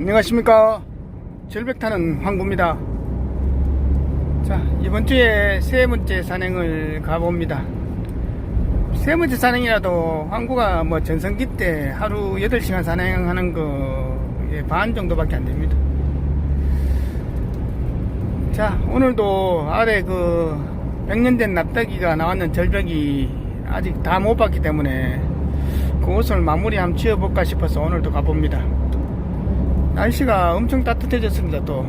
안녕하십니까. 절벽 타는 황구입니다. 자 이번 주에 세 번째 산행을 가봅니다. 세 번째 산행이라도 황구가 뭐 전성기 때 하루 8시간 산행하는 거에 반 정도밖에 안 됩니다. 자 오늘도 아래 그 100년 된 납작이가 나왔는 절벽이 아직 다 못 봤기 때문에 그곳을 마무리 한번 지어볼까 싶어서 오늘도 가봅니다 날씨가 엄청 따뜻해졌습니다 또.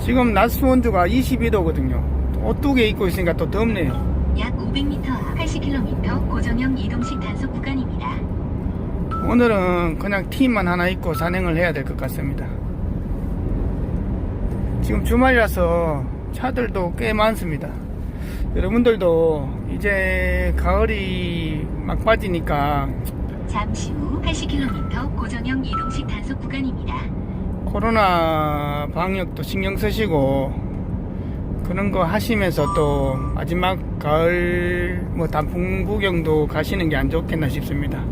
지금 낮 수온주가 22도거든요. 옷두개 입고 있으니까 또 덥네요. 약 500m 앞 80km 고정형 이동식 단속 구간입니다. 오늘은 그냥 티만 하나 입고 산행을 해야 될 것 같습니다. 지금 주말이라서 차들도 꽤 많습니다. 여러분들도 이제 가을이 막 빠지니까 잠시 후 80km 고정형 이동식 단속 구간입니다. 코로나 방역도 신경 쓰시고 그런 거 하시면서 또 마지막 가을 뭐 단풍 구경도 가시는 게 안 좋겠나 싶습니다.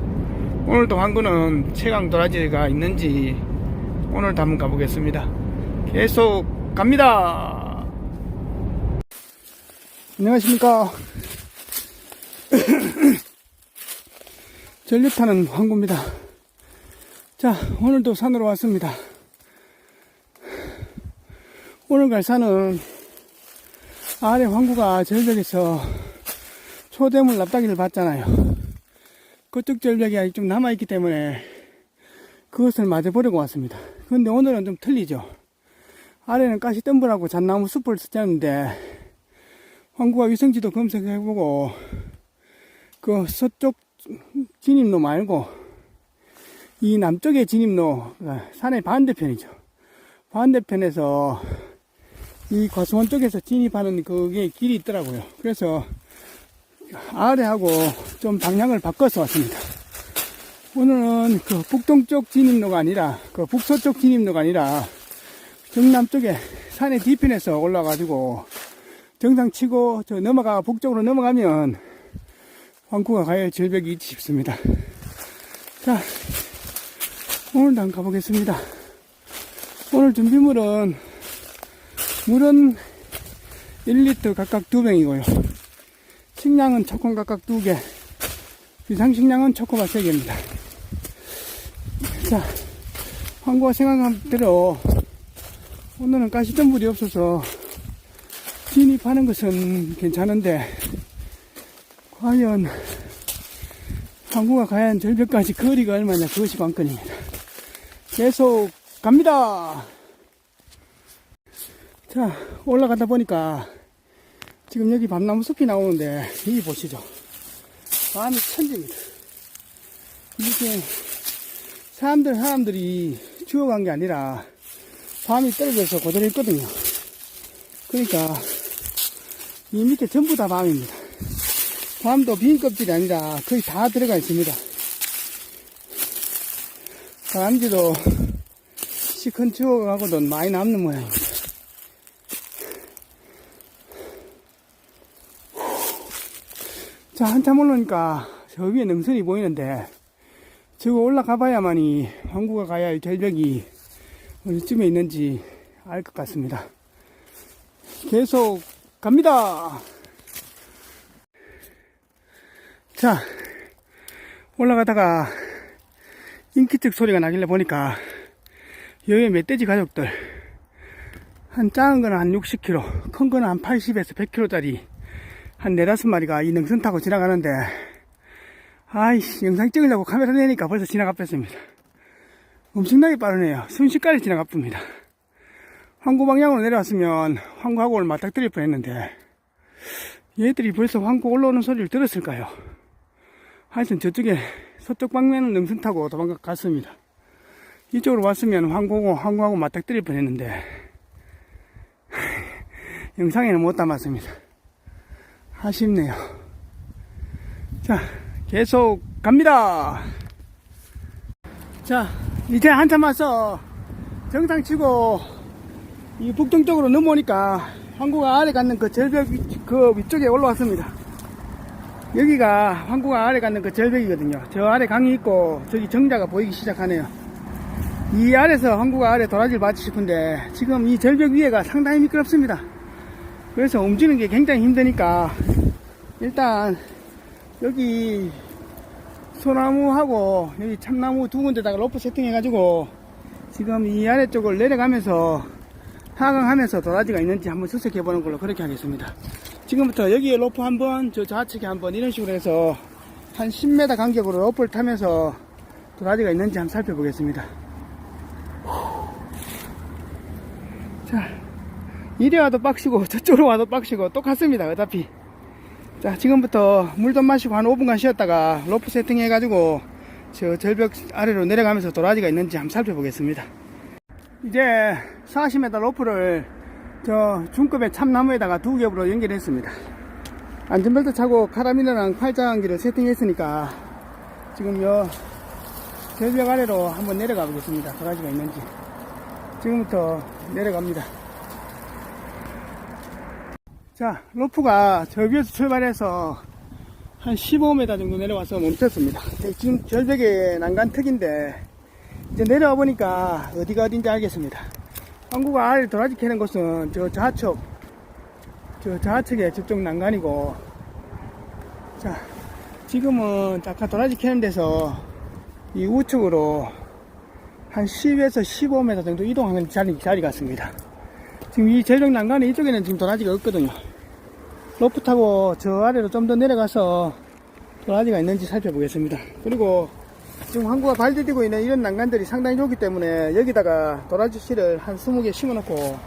오늘도 항구는 최강 도라지가 있는지 오늘도 한번 가보겠습니다. 계속 갑니다. 안녕하십니까. 전력타는 황구입니다. 자, 오늘도 산으로 왔습니다. 오늘 갈 산은 아래 황구가 절벽에서 초대물 납작이를 봤잖아요. 그쪽 절벽이 좀 남아있기 때문에 그것을 버리고 왔습니다. 근데 오늘은 좀 틀리죠. 아래는 가시 덤불하고 잣나무 숲을 쓰자는데 황구가 위성지도 검색해보고 그 서쪽 진입로 말고 이 남쪽의 진입로 산의 반대편이죠. 반대편에서 이 과수원 쪽에서 진입하는 그게 길이 있더라고요. 그래서 아래하고 좀 방향을 바꿔서 왔습니다. 오늘은 그 북동쪽 진입로가 아니라 그 북서쪽 진입로가 아니라 경남 쪽에 산의 뒤편에서 올라가지고 정상 치고 저 넘어가 북쪽으로 넘어가면 황구가 가야 절벽이 있지 싶습니다. 자, 오늘도 한번 가보겠습니다. 오늘 준비물은 물은 1리터 각각 두 병이고요. 식량은 초콘 각각 두 개. 비상식량은 초코바 세 개입니다. 자, 황구가 생각한 대로 오늘은 가시덤불이 없어서 진입하는 것은 괜찮은데 과연 가야 하는 절벽까지 거리가 얼마냐 그것이 관건입니다. 계속 갑니다. 자, 올라가다 보니까 지금 여기 밤나무 숲이 나오는데 여기 보시죠. 밤이 천지입니다. 이게 사람들, 사람들이 죽어간 게 아니라 밤이 떨어져서 그대로 있거든요. 그러니까 이 밑에 전부 다 밤입니다. 밤도 빈 껍질이 아니라 거의 다 들어가 있습니다. 바람지도 시큰 추워가고도 많이 남는 모양입니다. 자, 한참 올라오니까 저 위에 능선이 보이는데 저거 올라가 봐야만이 황구가 가야 할 절벽이 어디쯤에 있는지 알 것 같습니다. 계속 갑니다. 자, 올라가다가 인기적 소리가 나길래 보니까 여기 멧돼지 가족들 한 작은 거는 한 60kg, 큰 거는 한 80에서 100kg짜리 한 네다섯 마리가 이 능선 타고 지나가는데 아이씨 영상 찍으려고 카메라 내니까 벌써 지나가 뺐습니다. 엄청나게 빠르네요. 순식간에 지나가 쁩니다. 황구 방향으로 내려왔으면 황구하고 맞닥뜨릴 뻔했는데 얘들이 벌써 황구 올라오는 소리를 들었을까요? 하여튼 저쪽에 서쪽 방면은 능선 타고 도망갔습니다. 이쪽으로 왔으면 황구하고, 황구하고 맞닥뜨릴 뻔 했는데 영상에는 못 담았습니다. 아쉽네요. 자, 계속 갑니다. 자, 이제 한참 와서 정상 치고 이 북동쪽으로 넘어오니까 항구가 아래 갖는 그 절벽 위, 그 위쪽에 올라왔습니다. 여기가 항구가 아래 갖는 그 절벽이거든요. 저 아래 강이 있고 저기 정자가 보이기 시작하네요. 이 아래서 항구가 아래 도라지를 받지 싶은데 지금 이 절벽 위에가 상당히 미끄럽습니다. 그래서 움직이는 게 굉장히 힘드니까 일단 여기 소나무하고 여기 참나무 두 군데다가 로프 세팅해 가지고 지금 이 아래쪽을 내려가면서 하강하면서 도라지가 있는지 한번 수색해 보는 걸로 그렇게 하겠습니다. 지금부터 여기에 로프 한 번 저 좌측에 한 번 이런 식으로 해서 한 10m 간격으로 로프를 타면서 도라지가 있는지 한번 살펴보겠습니다. 자, 이리 와도 빡시고 저쪽으로 와도 빡시고 똑같습니다. 어차피. 자, 지금부터 물 좀 마시고 한 5분간 쉬었다가 로프 세팅해가지고 저 절벽 아래로 내려가면서 도라지가 있는지 한번 살펴보겠습니다. 이제 40m 로프를 저 중급의 참나무에다가 두 겹으로 연결했습니다. 안전벨트 차고 카라미너랑 팔짱기를 세팅했으니까 지금 요 절벽 아래로 한번 내려가 보겠습니다. 도라지가 있는지. 지금부터 내려갑니다. 자, 로프가 저 위에서 출발해서 한 15m 정도 내려와서 멈췄습니다. 지금 절벽의 난간 턱인데 이제 내려와 보니까 어디가 어딘지 알겠습니다. 항구가 아래 도라지 캐는 곳은 저 좌측, 저 좌측에 저쪽 난간이고, 자, 지금은 아까 도라지 캐는 데서 이 우측으로 한 10에서 15m 정도 이동하는 자리, 자리 같습니다. 지금 이 절벽 난간에 이쪽에는 지금 도라지가 없거든요. 로프 타고 저 아래로 좀 더 내려가서 도라지가 있는지 살펴보겠습니다. 그리고 지금 항구가 발 디디고 있는 이런 난간들이 상당히 좋기 때문에 여기다가 도라지 씨를 한 20개 심어놓고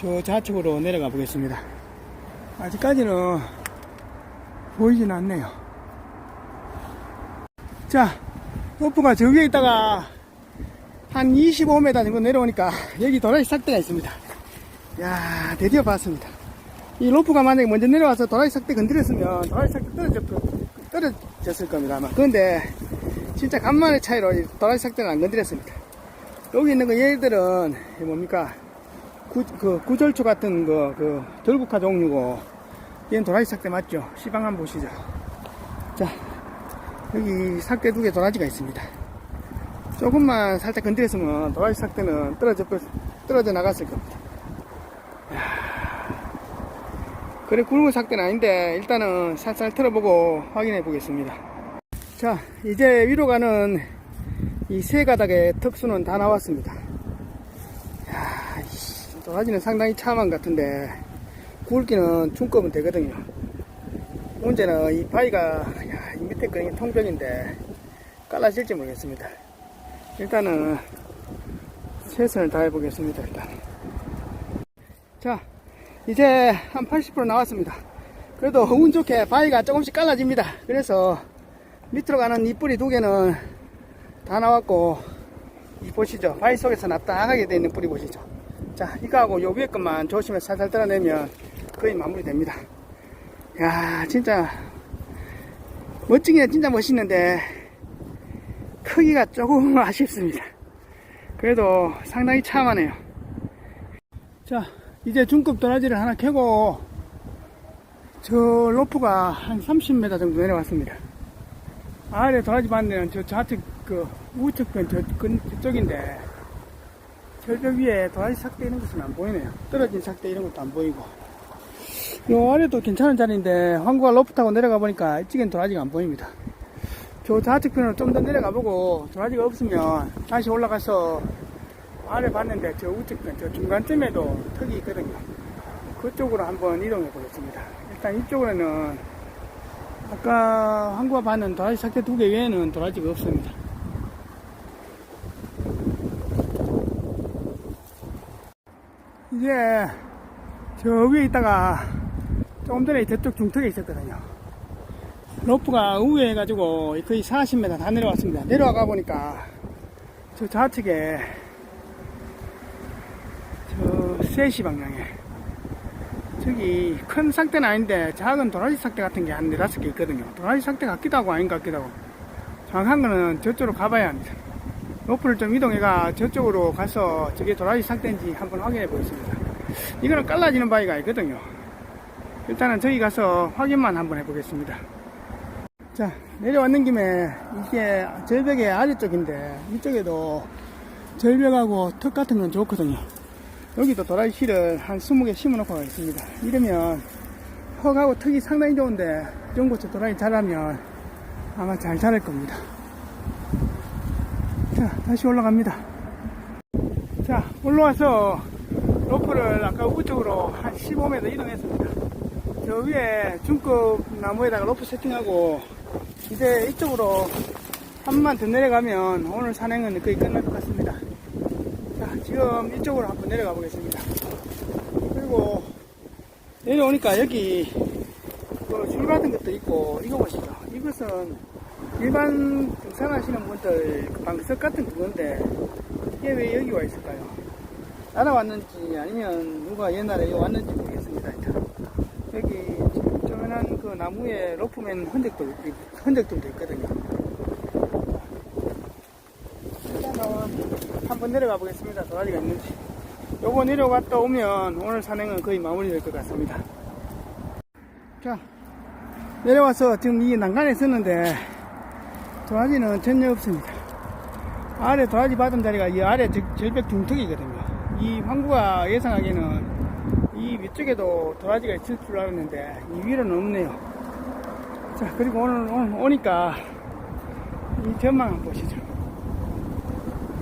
저 좌측으로 내려가 보겠습니다. 아직까지는 보이진 않네요. 자, 로프가 저 위에 있다가 한 25m 정도 내려오니까 여기 도라지 삭대가 있습니다. 야 드디어 봤습니다. 이 로프가 만약에 먼저 내려와서 도라지 삭대 건드렸으면 도라지 삭대 떨어졌, 떨어졌을 겁니다 아마. 그런데 진짜 간만의 차이로 이 도라지 삭대는 안 건드렸습니다. 여기 있는 거 얘들은 이 뭡니까 구, 그 구절초 같은 거, 그 돌국화 종류고 얘는 도라지 삭대 맞죠? 시방 한번 보시죠. 자 여기 삭대 두 개 도라지가 있습니다. 조금만 살짝 건드렸으면 도라지 삭대는 떨어져, 떨어져 나갔을 겁니다. 그래 굵은 삭대는 아닌데 일단은 살살 틀어보고 확인해 보겠습니다 자 이제 위로 가는 이 세 가닥의 특수는 다 나왔습니다 야, 이씨, 도라지는 상당히 참한 같은데 굵기는 중급은 되거든요 문제는 이 바위가 야, 이 밑에 거는 통벽인데 깔라질지 모르겠습니다 일단은 최선을 다해 보겠습니다 일단 자 이제 한 80% 나왔습니다. 그래도 운 좋게 바위가 조금씩 깔라집니다. 그래서 밑으로 가는 이 뿌리 두 개는 다 나왔고 이 보시죠. 바위 속에서 납작하게 되어 있는 뿌리 보시죠. 자 이거하고 요 위에 것만 조심해서 살살 떨어내면 거의 마무리 됩니다. 야 진짜 멋지기는 진짜 멋있는데 크기가 조금 아쉽습니다. 그래도 상당히 참하네요. 자 이제 중급 도라지를 하나 캐고 저 로프가 한 30m 정도 내려왔습니다. 아래 도라지 반대는 저 좌측 그 우측 편 저, 그, 저쪽인데 절벽 위에 도라지 삭대 이런 것은 안 보이네요. 떨어진 삭대 이런 것도 안 보이고 요 아래도 괜찮은 자리인데 황구가 로프 타고 내려가 보니까 이쪽엔 도라지가 안 보입니다. 저 좌측 편으로 좀 더 내려가 보고 도라지가 없으면 다시 올라가서 아래 봤는데 저 우측편 저 중간쯤에도 턱이 있거든요 그쪽으로 한번 이동해 보겠습니다 일단 이쪽으로는 아까 한국가 봤는 도라지 삭대 두개 외에는 도라지가 없습니다. 이게 저 위에 있다가 조금 전에 저쪽 중턱에 있었거든요. 로프가 우회해가지고 거의 40m 다 내려왔습니다. 내려와 가 보니까 저 좌측에 저 3시 방향에 저기 큰 삭대는 아닌데 작은 도라지 삭대 같은 게 한 네다섯 개 있거든요. 도라지 삭대 같기도 하고 아닌 것 같기도 하고. 정확한 거는 저쪽으로 가봐야 합니다. 로프를 좀 이동해가 저쪽으로 가서 저게 도라지 삭대인지 한번 확인해 보겠습니다. 이거는 깔라지는 바위가 있거든요. 일단은 저기 가서 확인만 한번 해보겠습니다. 자 내려왔는 김에 이게 절벽의 아래쪽인데 이쪽에도 절벽하고 턱 같은 건 좋거든요. 여기도 도라지 씨를 한 20개 심어놓고 가겠습니다. 이러면 턱하고 턱이 상당히 좋은데 연고추 도라지 자라면 아마 잘 자랄 겁니다. 자, 다시 올라갑니다. 자, 올라와서 로프를 아까 우측으로 한 15m 이동했습니다. 저 위에 중급 나무에다가 로프 세팅하고 이제 이쪽으로 한 번만 더 내려가면 오늘 산행은 거의 끝날 것 같습니다. 자, 지금 이쪽으로 한번 내려가 보겠습니다. 그리고 내려오니까 여기 그줄 같은 것도 있고 이거 보시죠. 이것은 일반 등산하시는 분들 그 방석 같은 그건데 이게 왜 여기 와 있을까요? 날아왔는지 아니면 누가 옛날에 왔는지 모르겠습니다. 하여튼. 여기 조그만한 그 나무에 로프맨 흔적도 있- 흔적들도 있거든요. 일단은 한번 내려가 보겠습니다. 도라지가 있는지. 요거 내려갔다 오면 오늘 산행은 거의 마무리될 것 같습니다. 자, 내려와서 지금 이 난간에 있었는데 도라지는 전혀 없습니다. 아래 도라지 받은 자리가 이 아래 절- 절벽 중턱이거든요. 이 황구가 예상하기에는 이 위쪽에도 도라지가 있을 줄 알았는데 이 위로는 없네요. 자, 그리고 오늘, 오늘 오니까 이 전망 한번 보시죠.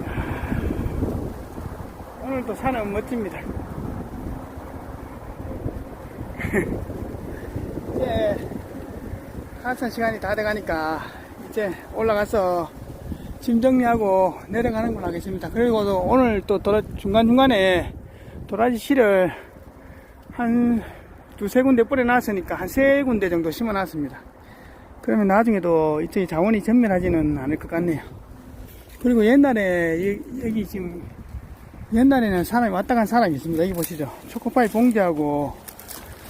이야, 오늘도 산은 멋집니다. 이제 하산 시간이 다 돼가니까 이제 올라가서 짐 정리하고 내려가는 걸로 하겠습니다. 그리고 또 오늘 또 도라, 중간중간에 도라지 씨를 한 두세 군데 뿌려놨으니까 한 세 군데 정도 심어놨습니다. 그러면 나중에도 이쪽에 자원이 전멸하지는 않을 것 같네요. 그리고 옛날에 여- 여기 지금 옛날에는 사람이 왔다 간 사람이 있습니다. 여기 보시죠. 초코파이 봉지하고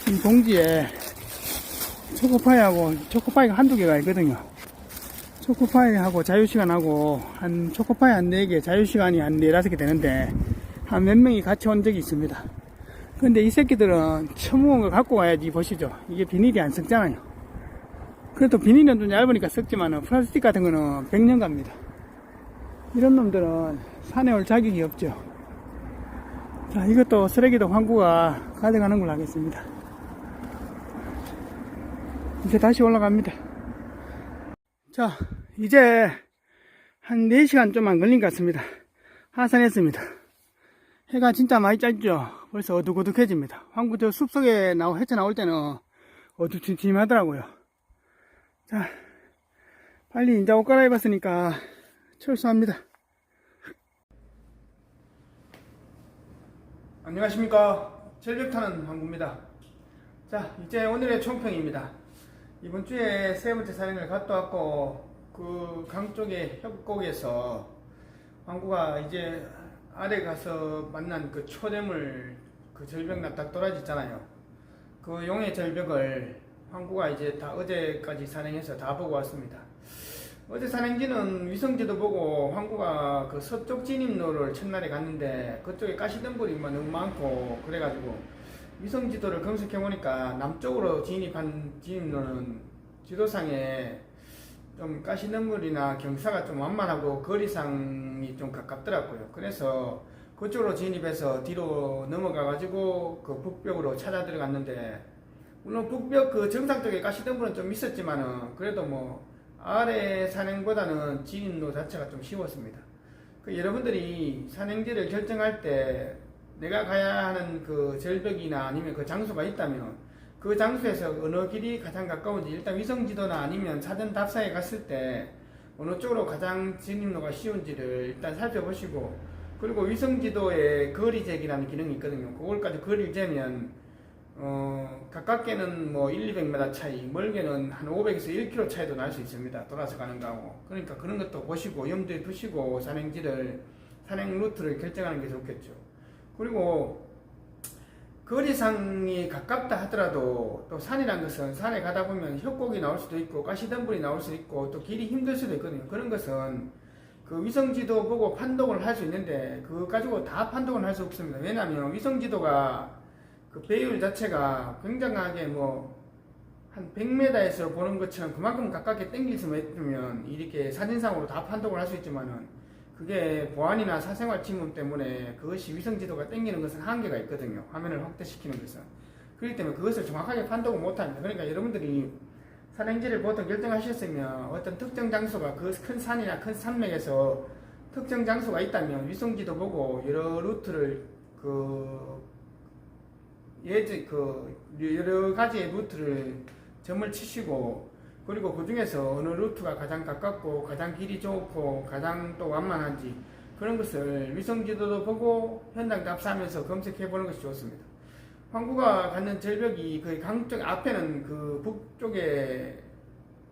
이 봉지에 초코파이하고 초코파이가 한두 개가 있거든요. 초코파이하고 자유시간하고 한 초코파이 한 4개, 자유시간이 한 4, 5개 되는데 한 몇 명이 같이 온 적이 있습니다. 근데 이 새끼들은 처먹은 걸 갖고 와야지 보시죠. 이게 비닐이 안 썩잖아요. 그래도 비닐은 좀 얇으니까 썩지만은 플라스틱 같은 거는 100년 갑니다. 이런 놈들은 산에 올 자격이 없죠. 자, 이것도 쓰레기도 황구가 가져가는 걸로 하겠습니다. 이제 다시 올라갑니다. 자, 이제 한 4시간 좀 안 걸린 것 같습니다. 하산했습니다. 해가 진짜 많이 짧죠? 벌써 어둑어둑해집니다. 황구 저 숲속에 나오, 헤쳐 나올 때는 어두침침하더라고요. 자, 빨리 이제 옷 갈아입었으니까 철수합니다. 안녕하십니까. 절벽 타는 황구입니다. 자, 이제 오늘의 총평입니다. 이번 주에 세 번째 산행을 갔다 왔고, 그 강 쪽에 협곡에서 황구가 이제 아래 가서 만난 그 초대물 그 절벽 도라지 있잖아요. 그 용의 절벽을 황구가 이제 다 어제까지 산행해서 다 보고 왔습니다. 어제 산행지는 위성지도 보고 황구가 그 서쪽 진입로를 첫날에 갔는데 그쪽에 가시덤불이 뭐 너무 많고 그래가지고 위성지도를 검색해 보니까 남쪽으로 진입한 진입로는 지도상에 좀 가시덤불이나 경사가 좀 완만하고 거리상이 좀 가깝더라고요. 그래서 그쪽으로 진입해서 뒤로 넘어가가지고 그 북벽으로 찾아 들어갔는데 물론 북벽 그 정상 쪽에 가시덤불은 좀 있었지만은 그래도 뭐 아래 산행보다는 진입로 자체가 좀 쉬웠습니다. 그 여러분들이 산행지를 결정할 때 내가 가야 하는 그 절벽이나 아니면 그 장소가 있다면 그 장소에서 어느 길이 가장 가까운지 일단 위성지도나 아니면 사전 답사에 갔을 때 어느 쪽으로 가장 진입로가 쉬운지를 일단 살펴보시고 그리고 위성지도에 거리재기라는 기능이 있거든요. 그걸까지 거리를 재면 어, 가깝게는 뭐 1, 200m 차이, 멀게는 한 500에서 1km 차이도 날 수 있습니다. 돌아서 가는 거하고. 그러니까 그런 것도 보시고 염두에 두시고 산행지를 산행 루트를 결정하는 게 좋겠죠. 그리고 거리상이 가깝다 하더라도 또 산이란 것은 산에 가다 보면 협곡이 나올 수도 있고 가시덤불이 나올 수도 있고 또 길이 힘들 수도 있거든요. 그런 것은 그 위성지도 보고 판독을 할 수 있는데 그거 가지고 다 판독을 할 수 없습니다. 왜냐하면 위성지도가 그 배율 자체가 굉장하게 뭐 한 100m에서 보는 것처럼 그만큼 가깝게 땡길 수만 있으면 이렇게 사진상으로 다 판독을 할 수 있지만은 그게 보안이나 사생활 침범 때문에 그것이 위성 지도가 땡기는 것은 한계가 있거든요. 화면을 확대시키는 것은. 그렇기 때문에 그것을 정확하게 판독을 못합니다. 그러니까 여러분들이 산행지를 보통 결정하셨으면 어떤 특정 장소가 그 큰 산이나 큰 산맥에서 특정 장소가 있다면 위성지도 보고 여러 루트를 그 예제 그 여러 가지의 루트를 점을 치시고 그리고 그 중에서 어느 루트가 가장 가깝고 가장 길이 좋고 가장 또 완만한지 그런 것을 위성 지도도 보고 현장 답사하면서 검색해 보는 것이 좋습니다. 항구가 갖는 절벽이 그 강쪽 앞에는 그 북쪽에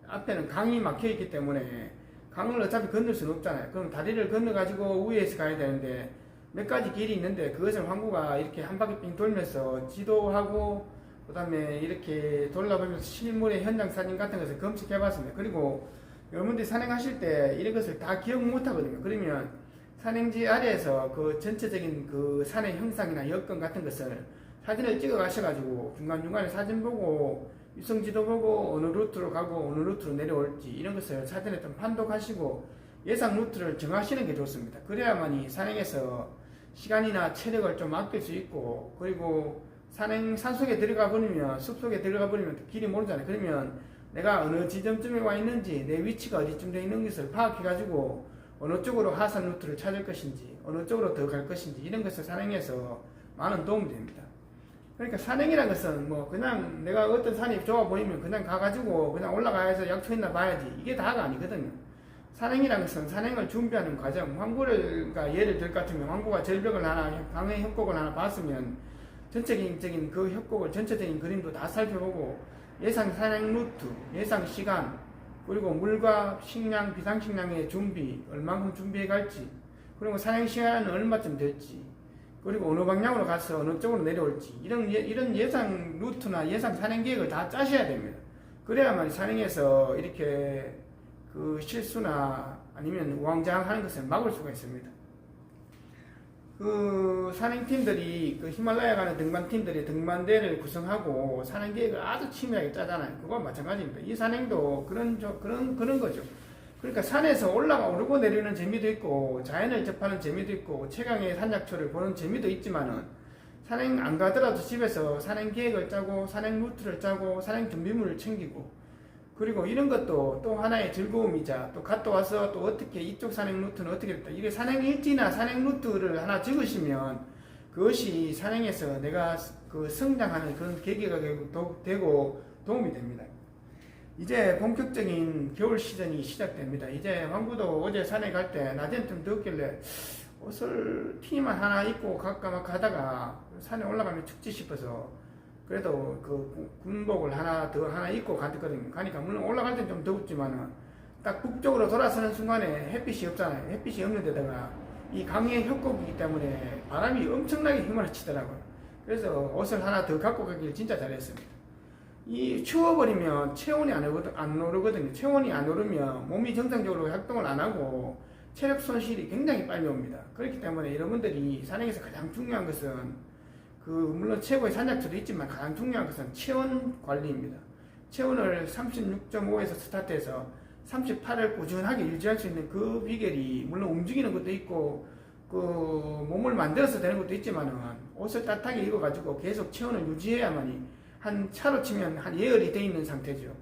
앞에는 강이 막혀 있기 때문에 강을 어차피 건널 수는 없잖아요. 그럼 다리를 건너 가지고 위에서 가야 되는데 몇 가지 길이 있는데 그것을 항구가 이렇게 한 바퀴 빙 돌면서 지도하고 그 다음에 이렇게 돌아보면서 실물의 현장 사진 같은 것을 검색해 봤습니다. 그리고 여러분들이 산행하실 때 이런 것을 다 기억 못 하거든요. 그러면 산행지 아래에서 그 전체적인 그 산의 형상이나 여건 같은 것을 사진을 찍어 가셔가지고 중간중간에 사진 보고 위성 지도 보고 어느 루트로 가고 어느 루트로 내려올지 이런 것을 사진에 좀 판독하시고 예상 루트를 정하시는 게 좋습니다. 그래야만이 산행에서 시간이나 체력을 좀 아낄 수 있고 그리고 산행 산속에 들어가 버리면 숲속에 들어가 버리면 길이 모르잖아요. 그러면 내가 어느 지점쯤에 와 있는지 내 위치가 어디쯤 돼 있는 것을 파악해 가지고 어느 쪽으로 하산 루트를 찾을 것인지 어느 쪽으로 더 갈 것인지 이런 것을 산행해서 많은 도움이 됩니다. 그러니까 산행이라는 것은 뭐 그냥 내가 어떤 산이 좋아 보이면 그냥 가가지고 그냥 올라가서 약초 있나 봐야지 이게 다가 아니거든요. 산행이라는 것은 산행을 준비하는 과정. 황구를 그러니까 예를 들것 같으면 황구가 절벽을 하나 강의 협곡을 하나 봤으면 전체적인 그 협곡을 전체적인 그림도 다 살펴보고 예상 산행 루트, 예상 시간, 그리고 물과 식량, 비상식량의 준비, 얼마큼 준비해 갈지, 그리고 산행 시간은 얼마쯤 될지, 그리고 어느 방향으로 가서 어느 쪽으로 내려올지, 이런, 예, 이런 예상 루트나 예상 산행 계획을 다 짜셔야 됩니다. 그래야만 산행에서 이렇게 그 실수나 아니면 우왕좌왕하는 것을 막을 수가 있습니다. 그 산행팀들이 그 히말라야 가는 등반팀들이 등반대를 구성하고 산행 계획을 아주 치밀하게 짜잖아요. 그건 마찬가지입니다. 이 산행도 그런 저- 그런 그런 거죠. 그러니까 산에서 올라가 오르고 내리는 재미도 있고 자연을 접하는 재미도 있고 최강의 산약초를 보는 재미도 있지만은 산행 안 가더라도 집에서 산행 계획을 짜고 산행 루트를 짜고 산행 준비물을 챙기고 그리고 이런 것도 또 하나의 즐거움이자 또 갔다 와서 또 어떻게 이쪽 산행 루트는 어떻게 됐다. 이게 산행 일지나 산행 루트를 하나 적으시면 그것이 산행에서 내가 그 성장하는 그런 계기가 되고 도움이 됩니다. 이제 본격적인 겨울 시즌이 시작됩니다. 이제 왕구도 어제 산에 갈 때 낮엔 좀 덥길래 옷을 티만 하나 입고 갈까 막 가다가 산에 올라가면 춥지 싶어서 그래도 그 군복을 하나 더 하나 입고 갔거든요. 가니까 물론 올라갈 땐 좀 더웠지만은 딱 북쪽으로 돌아서는 순간에 햇빛이 없잖아요. 햇빛이 없는 데다가 이 강의 협곡이기 때문에 바람이 엄청나게 휘몰아치더라고요. 그래서 옷을 하나 더 갖고 가길 진짜 잘했습니다. 이 추워버리면 체온이 안, 오르, 안 오르거든요. 체온이 안 오르면 몸이 정상적으로 활동을 안 하고 체력 손실이 굉장히 빨리 옵니다. 그렇기 때문에 여러분들이 산행에서 가장 중요한 것은 그 물론 최고의 산약초도 있지만 가장 중요한 것은 체온 관리입니다. 체온을 36.5에서 스타트해서 38을 꾸준하게 유지할 수 있는 그 비결이 물론 움직이는 것도 있고 그 몸을 만들어서 되는 것도 있지만은 옷을 따뜻하게 입어가지고 계속 체온을 유지해야만이 한 차로 치면 한 예열이 돼 있는 상태죠.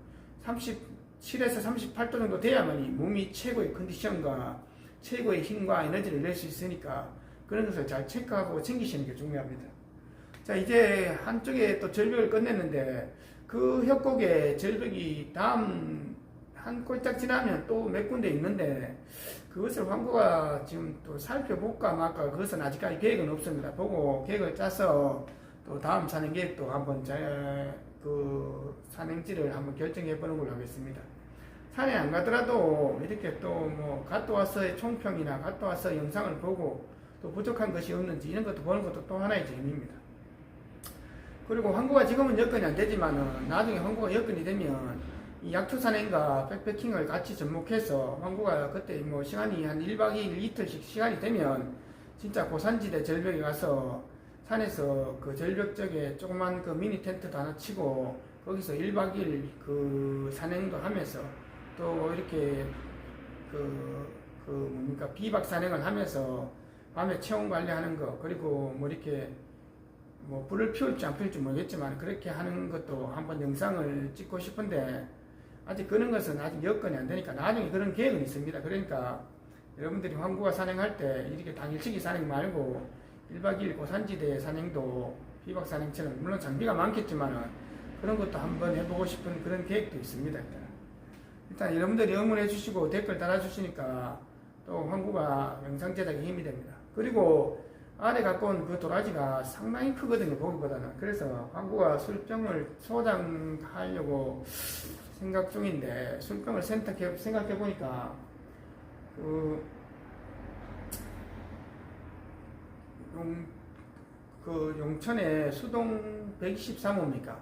37에서 38도 정도 돼야만이 몸이 최고의 컨디션과 최고의 힘과 에너지를 낼 수 있으니까 그런 것을 잘 체크하고 챙기시는 게 중요합니다. 자 이제 한쪽에 또 절벽을 끝냈는데 그 협곡에 절벽이 다음 한 꼴짝 지나면 또 몇 군데 있는데 그것을 황구가 지금 또 살펴볼까 말까 그것은 아직까지 계획은 없습니다. 보고 계획을 짜서 또 다음 산행 계획도 한번 잘그 산행지를 한번 결정해 보는 걸로 하겠습니다. 산에 안 가더라도 이렇게 또 뭐 갔다 와서의 총평이나 갔다 와서 영상을 보고 또 부족한 것이 없는지 이런 것도 보는 것도 또 하나의 재미입니다. 그리고 항구가 지금은 여건이 안 되지만은 나중에 항구가 여건이 되면 이 약초산행과 백패킹을 같이 접목해서 항구가 그때 뭐 시간이 한 1박 2일 이틀씩 시간이 되면 진짜 고산지대 절벽에 가서 산에서 그 절벽 쪽에 조그만 그 미니 텐트도 하나 치고 거기서 1박 2일 그 산행도 하면서 또 이렇게 그 그 뭡니까? 비박 산행을 하면서 밤에 체온 관리하는 거 그리고 뭐 이렇게 뭐 불을 피울지 안 피울지 모르겠지만 그렇게 하는 것도 한번 영상을 찍고 싶은데 아직 그런 것은 아직 여건이 안 되니까 나중에 그런 계획은 있습니다. 그러니까 여러분들이 황구가 산행할 때 이렇게 당일치기 산행 말고 1박 2일 고산지대 산행도 비박 산행처럼 물론 장비가 많겠지만은 그런 것도 한번 해보고 싶은 그런 계획도 있습니다. 일단, 일단 여러분들이 응원해 주시고 댓글 달아 주시니까 또 황구가 영상 제작에 힘이 됩니다. 그리고 안에 갖고 온 그 도라지가 상당히 크거든요, 보기보다는. 그래서 황구가 술병을 소장하려고 생각 중인데, 술병을 선택해, 생각해 보니까, 그, 용, 그 용천에 수동 123호입니까?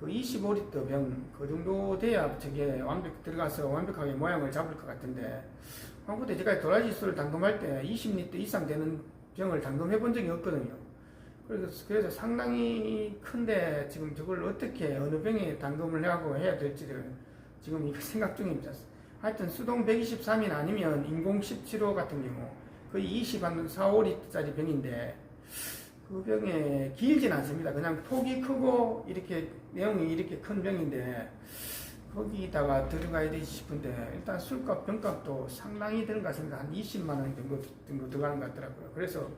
그 25리터 병, 그 정도 돼야 저게 완벽, 들어가서 완벽하게 모양을 잡을 것 같은데, 한국대 제가 도라지 술을 담금할 때 20리터 이상 되는 병을 담금해 본 적이 없거든요. 그래서, 그래서 상당히 큰데 지금 저걸 어떻게 어느 병에 담금을 하고 해야 될지를 지금 이거 생각 중입니다. 하여튼 수동 123인 아니면 인공 17호 같은 경우 거의 20, 한 4, 5리터짜리 병인데 그 병에 길진 않습니다. 그냥 폭이 크고 이렇게 내용이 이렇게 큰 병인데 거기다가 들어가야 되지 싶은데 일단 술값 병값도 상당히 드는 것 같습니다. 한 20만 원 정도, 정도 들어가는 것 같더라고요. 그래서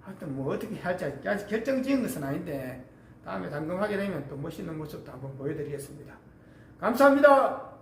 하여튼 뭐 어떻게 할지 아직 결정 지은 것은 아닌데 다음에 당금하게 되면 또 멋있는 모습도 한번 보여드리겠습니다. 감사합니다.